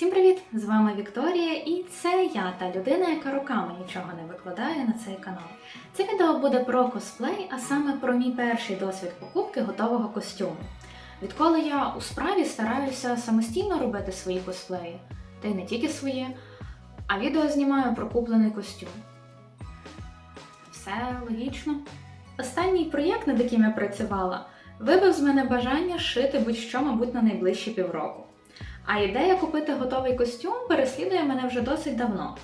Всім привіт! З вами Вікторія, і це я, та людина, яка роками нічого не викладає на цей канал. Це відео буде про косплей, а саме про мій перший досвід покупки готового костюму. Відколи я у справі стараюся самостійно робити свої косплеї, та й не тільки свої, а відео знімаю про куплений костюм. Все логічно. Останній проєкт, над яким я працювала, вибив з мене бажання шити будь-що, мабуть, на найближчі півроку. А ідея купити готовий костюм переслідує мене вже досить давно.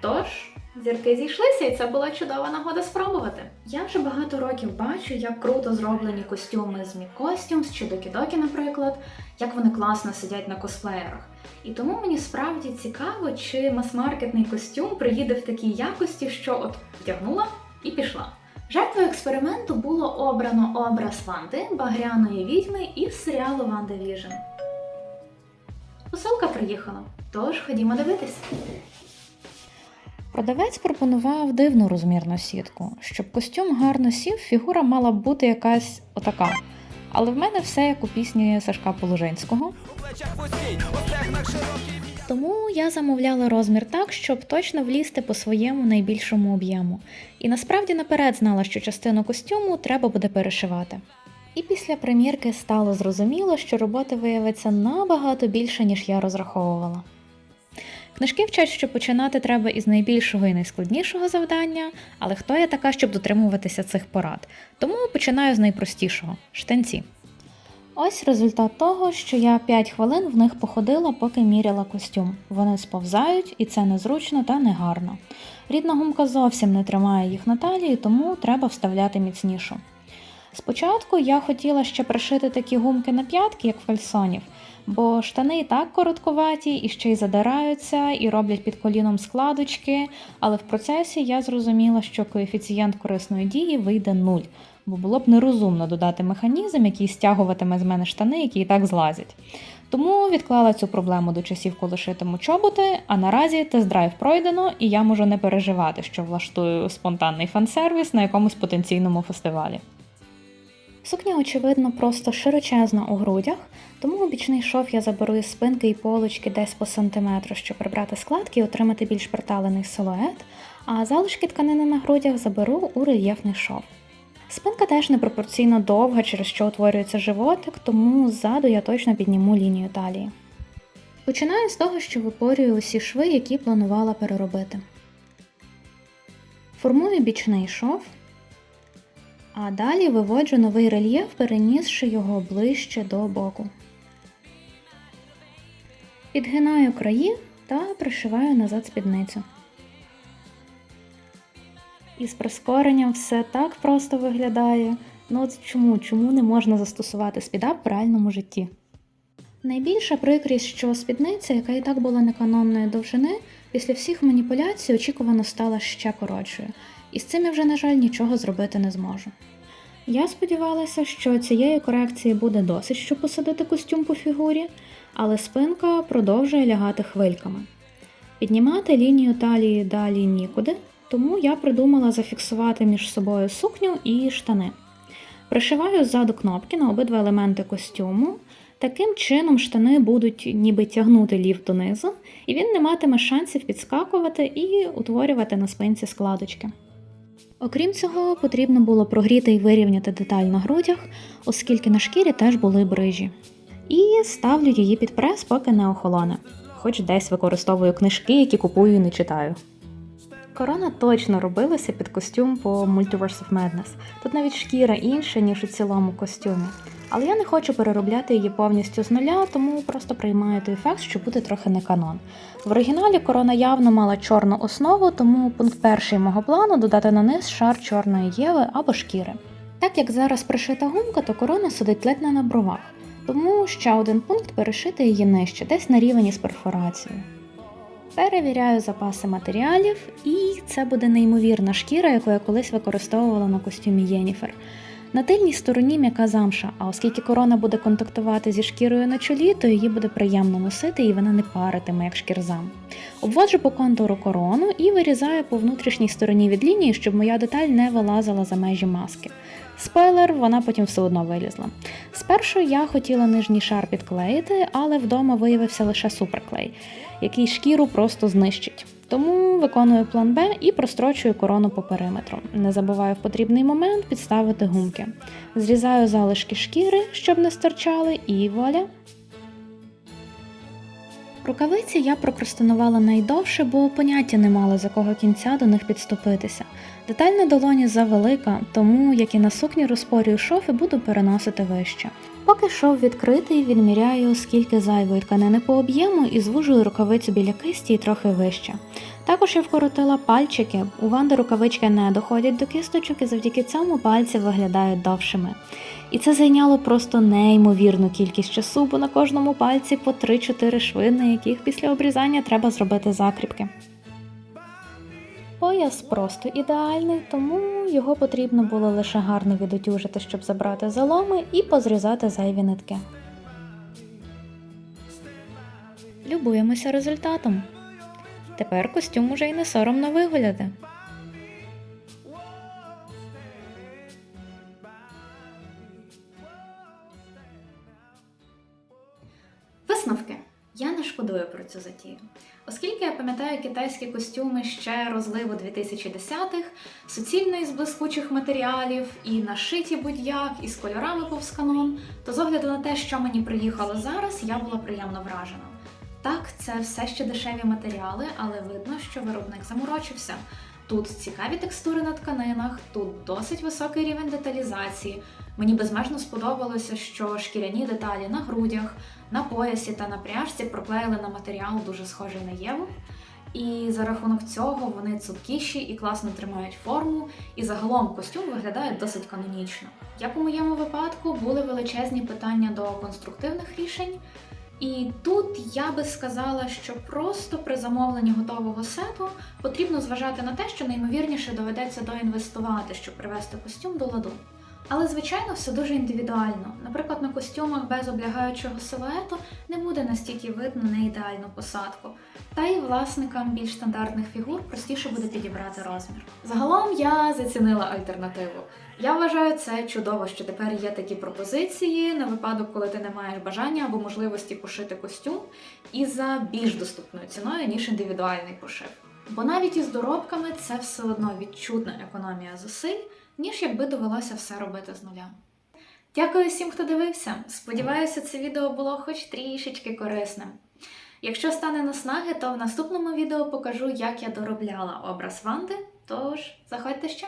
Тож, зірки зійшлися, і це була чудова нагода спробувати. Я вже багато років бачу, як круто зроблені костюми з Мікостюмс чи Докі-Докі, наприклад, як вони класно сидять на косплеєрах. І тому мені справді цікаво, чи мас-маркетний костюм приїде в такій якості, що от вдягнула і пішла. Жертвою експерименту було обрано образ Ванди, багряної відьми із серіалу Ванда Віжн. Посилка приїхала, тож ходімо дивитись. Продавець пропонував дивну розмірну сітку. Щоб костюм гарно сів, фігура мала бути якась отака. Але в мене все як у пісні Сашка Положенського. Тому я замовляла розмір так, щоб точно влізти по своєму найбільшому об'єму. І насправді наперед знала, що частину костюму треба буде перешивати. І після примірки стало зрозуміло, що роботи виявиться набагато більше, ніж я розраховувала. Книжки вчать, що починати треба із найбільшого і найскладнішого завдання, але хто я така, щоб дотримуватися цих порад? Тому починаю з найпростішого штанці. Ось результат того, що я 5 хвилин в них походила, поки міряла костюм. Вони сповзають, і це незручно та негарно. Рідна гумка зовсім не тримає їх на талії, тому треба вставляти міцнішу. Спочатку я хотіла ще пришити такі гумки на п'ятки, як в кальсонів, бо штани і так короткуваті, і ще й задираються, і роблять під коліном складочки, але в процесі я зрозуміла, що коефіцієнт корисної дії вийде нуль, бо було б нерозумно додати механізм, який стягуватиме з мене штани, які і так злазять. Тому відклала цю проблему до часів, коли шитиму чоботи, а наразі тест-драйв пройдено, і я можу не переживати, що влаштую спонтанний фан-сервіс на якомусь потенційному фестивалі. Сукня, очевидно, просто широчезна у грудях, тому бічний шов я заберу із спинки і полочки десь по сантиметру, щоб прибрати складки і отримати більш приталений силует, а залишки тканини на грудях заберу у рельєфний шов. Спинка теж непропорційно довга, через що утворюється животик, тому ззаду я точно підніму лінію талії. Починаю з того, що випорюю усі шви, які планувала переробити. Формую бічний шов, а далі виводжу новий рельєф, перенісши його ближче до боку. Підгинаю краї та пришиваю назад спідницю. Із прискоренням все так просто виглядає. Ну от чому? Чому не можна застосувати спідап в реальному житті? Найбільша прикрість, що спідниця, яка і так була неканонної довжини, після всіх маніпуляцій очікувано стала ще коротшою, і з цим я вже, на жаль, нічого зробити не зможу. Я сподівалася, що цієї корекції буде досить, щоб посадити костюм по фігурі, але спинка продовжує лягати хвильками. Піднімати лінію талії далі нікуди, тому я придумала зафіксувати між собою сукню і штани. Пришиваю ззаду кнопки на обидва елементи костюму. Таким чином штани будуть ніби тягнути ліфт донизу, і він не матиме шансів підскакувати і утворювати на спинці складочки. Окрім цього, потрібно було прогріти і вирівняти деталь на грудях, оскільки на шкірі теж були брижі. І ставлю її під прес, поки не охолоне, хоч десь використовую книжки, які купую і не читаю. Корона точно робилася під костюм по Multiverse of Madness. Тут навіть шкіра інша, ніж у цілому костюмі. Але я не хочу переробляти її повністю з нуля, тому просто приймаю той факт, що буде трохи не канон. В оригіналі корона явно мала чорну основу, тому пункт перший мого плану додати на низ шар чорної єви або шкіри. Так як зараз пришита гумка, то корона сидить ледь не на бровах, тому ще один пункт перешити її нижче, десь на рівень із перфорацією. Перевіряю запаси матеріалів, і це буде неймовірна шкіра, яку я колись використовувала на костюмі Єніфер. На тильній стороні м'яка замша, а оскільки корона буде контактувати зі шкірою на чолі, то її буде приємно носити і вона не паритиме, як шкірзам. Обводжу по контуру корону і вирізаю по внутрішній стороні від лінії, щоб моя деталь не вилазила за межі маски. Спойлер, вона потім все одно вилізла. Спершу я хотіла нижній шар підклеїти, але вдома виявився лише суперклей, який шкіру просто знищить. Тому виконую план Б і прострочую корону по периметру. Не забуваю в потрібний момент підставити гумки. Зрізаю залишки шкіри, щоб не стирчали, і вуаля. Рукавиці я прокрастинувала найдовше, бо поняття не мала з якого кінця до них підступитися. Деталь на долоні завелика, тому як і на сукні розпорюю шов і буду переносити вище. Поки шов відкритий, відміряю скільки зайвої тканини по об'єму і звужую рукавицю біля кисті і трохи вище. Також я вкоротила пальчики. У Ванди рукавички не доходять до кісточок і завдяки цьому пальці виглядають довшими. І це зайняло просто неймовірну кількість часу, бо на кожному пальці по 3-4 шви, на яких після обрізання треба зробити закріпки. Пояс просто ідеальний, тому його потрібно було лише гарно відутюжити, щоб забрати заломи і позрізати зайві нитки. Любуємося результатом. Тепер костюм уже й не соромно вигляде. Висновки. Не шкодую про цю затію. Оскільки я пам'ятаю китайські костюми ще розливу 2010-х, суцільно із блискучих матеріалів, і нашиті будь-як, і з кольорами повз канон, то з огляду на те, що мені приїхало зараз, я була приємно вражена. Так, це все ще дешеві матеріали, але видно, що виробник заморочився. Тут цікаві текстури на тканинах, тут досить високий рівень деталізації. Мені безмежно сподобалося, що шкіряні деталі на грудях, на поясі та на пряжці проклеїли на матеріал дуже схожий на Єву. І за рахунок цього вони цупкіші і класно тримають форму, і загалом костюм виглядає досить канонічно. Як у моєму випадку були величезні питання до конструктивних рішень. І тут я би сказала, що просто при замовленні готового сету потрібно зважати на те, що неймовірніше доведеться доінвестувати, щоб привести костюм до ладу. Але, звичайно, все дуже індивідуально. Наприклад, на костюмах без облягаючого силуету не буде настільки видно неідеальну посадку. Та й власникам більш стандартних фігур простіше буде підібрати розмір. Загалом я зацінила альтернативу. Я вважаю це чудово, що тепер є такі пропозиції на випадок, коли ти не маєш бажання або можливості пошити костюм і за більш доступною ціною, ніж індивідуальний пошив. Бо навіть із доробками це все одно відчутна економія зусиль, ніж якби довелося все робити з нуля. Дякую всім, хто дивився. Сподіваюся, це відео було хоч трішечки корисним. Якщо стане наснаги, то в наступному відео покажу, як я доробляла образ Ванди. Тож заходьте ще.